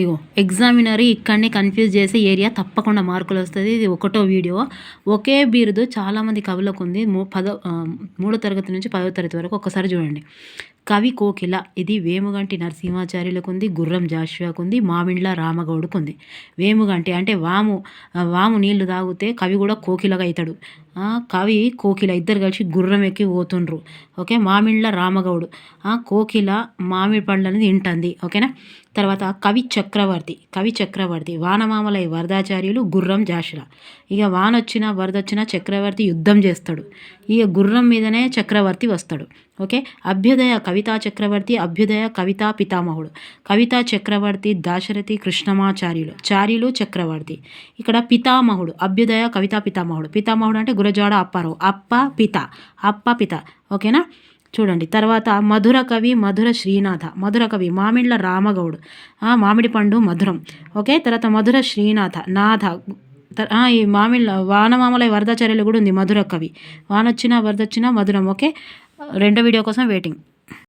ఇగో examiner ఇక్కడనే confuse చేసే area తప్పకుండా మార్కులు వస్తుంది. ఇది ఒకటో వీడియో ఒకే బిరుదు చాలామంది కవులకు ఉంది. మూ పదో మూడో తరగతి నుంచి పదో తరగతి వరకు ఒకసారి చూడండి. కవి కోకిల ఇది వేముగంటి నరసింహాచార్యులకు ఉంది గుర్రం జాషువాకు ఉంది మామిండ్ల రామగౌడుకు ఉంది వేముగంటి అంటే వాము వాము నీళ్ళు తాగితే కవి కూడా కోకిలగా అవుతాడు కవి కోకిల ఇద్దరు కలిసి గుర్రం ఎక్కి పోతుండ్రు. ఓకే మామిండ్ల రామగౌడు. కోకిల మామిడి పండ్లు అనేది తింటుంది. ఓకేనా? తర్వాత కవి చక్రవర్తి కవి చక్రవర్తి వానమామలై వరదాచార్యులు గుర్రం జాషుల. ఇక వాన వచ్చినా వరద వచ్చినా చక్రవర్తి యుద్ధం చేస్తాడు. ఇక గుర్రం మీదనే చక్రవర్తి వస్తాడు. ఓకే? అభ్యుదయ కవి కవితా చక్రవర్తి అభ్యుదయ కవితా పితామహుడు. కవితా చక్రవర్తి దాశరథి కృష్ణమాచార్యులు. చార్యులు చక్రవర్తి. ఇక్కడ పితామహుడు అభ్యుదయ కవితా పితామహుడు. పితామహుడు అంటే గురజాడ అప్పారావు. అప్ప పిత. అప్ప పిత. ఓకేనా? చూడండి. తర్వాత మధుర కవి మధుర శ్రీనాథ. మధుర కవి మామిళ్ళ రామగౌడు. మామిడి పండు మధురం. ఓకే? తర్వాత మధుర శ్రీనాథ. నాథ. ఈ మామిళ్ళ వానమామల వరదాచార్యులు కూడా ఉంది మధుర కవి. వానొచ్చినా వరదొచ్చినా మధురం. ఓకే? రెండో వీడియో కోసం వెయిటింగ్.